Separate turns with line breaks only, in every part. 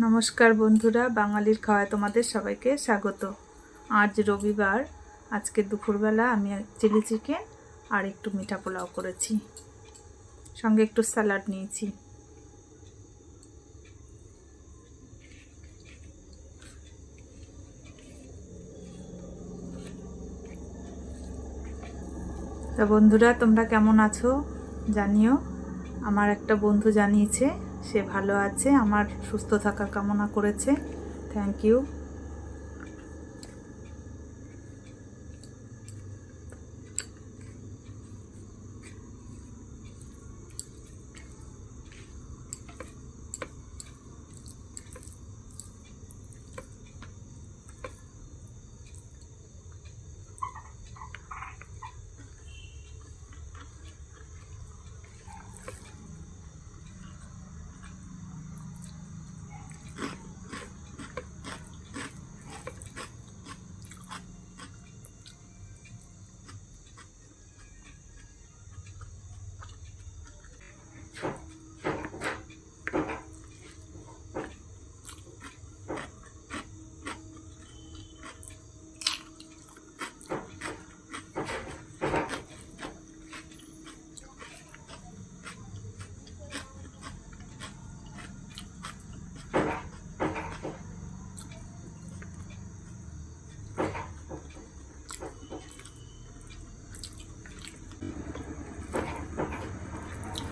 নমস্কার বন্ধুরা, বাঙালির খাওয়ায় তোমাদের সবাইকে স্বাগত। আজ রবিবার, আজকে দুপুরবেলা আমি চিলি চিকেন আর একটু মিঠা পোলাও করেছি। সঙ্গে একটু স্যালাড নিয়েছি। তা বন্ধুরা, তোমরা কেমন আছো? জানিও। আমার একটা বন্ধু জানিয়েছে সে ভালো আছে আমার সুস্থ থাকার কামনা করেছে। থ্যাংক ইউ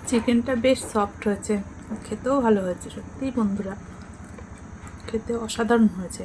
চিকেনটা বেশ সফট হয়েছে। খেতেও ভালো হয়েছে সত্যিই বন্ধুরা। খেতে অসাধারণ হয়েছে।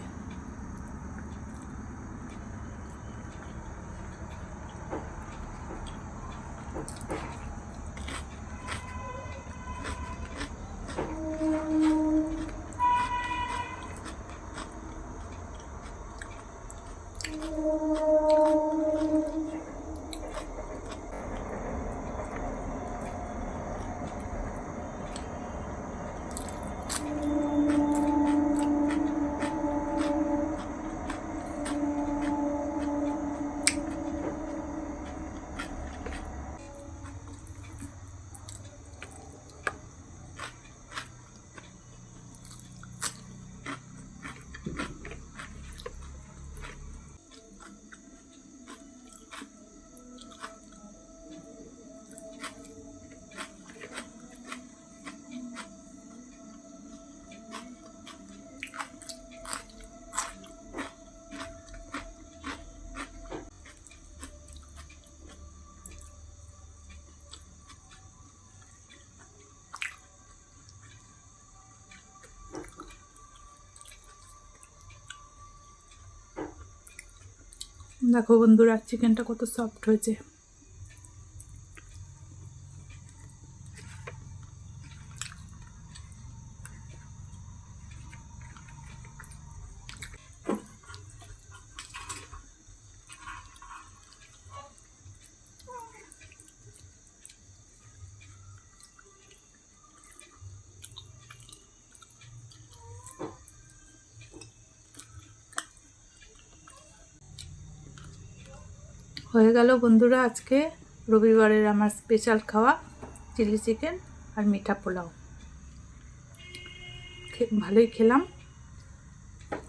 দেখো বন্ধুরা চিকেনটা কত সফট হয়েছে। হয়ে গেল বন্ধুরা আজকে রবিবারের আমার স্পেশাল খাওয়া, চিলি চিকেন আর মিঠা পোলাও। ভালোই খেলাম।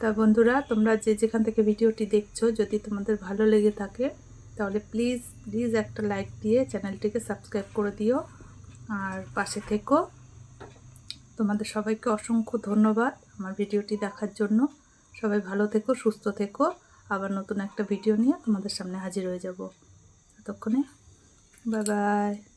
তা বন্ধুরা, তোমরা যে যেখান থেকে ভিডিওটি দেখছ, যদি তোমাদের ভালো লেগে থাকে, তাহলে প্লিজ প্লিজ একটা লাইক দিয়ে চ্যানেলটিকে সাবস্ক্রাইব করে দিও। আর পাশে থেকো। তোমাদের সবাইকে অসংখ্য ধন্যবাদ আমার ভিডিওটি দেখার জন্য। সবাই ভালো থেকো, সুস্থ থেকো। আবার নতুন একটা ভিডিও নিয়ে তোমাদের সামনে হাজির হয়ে যাব। ততক্ষণে বাই বাই।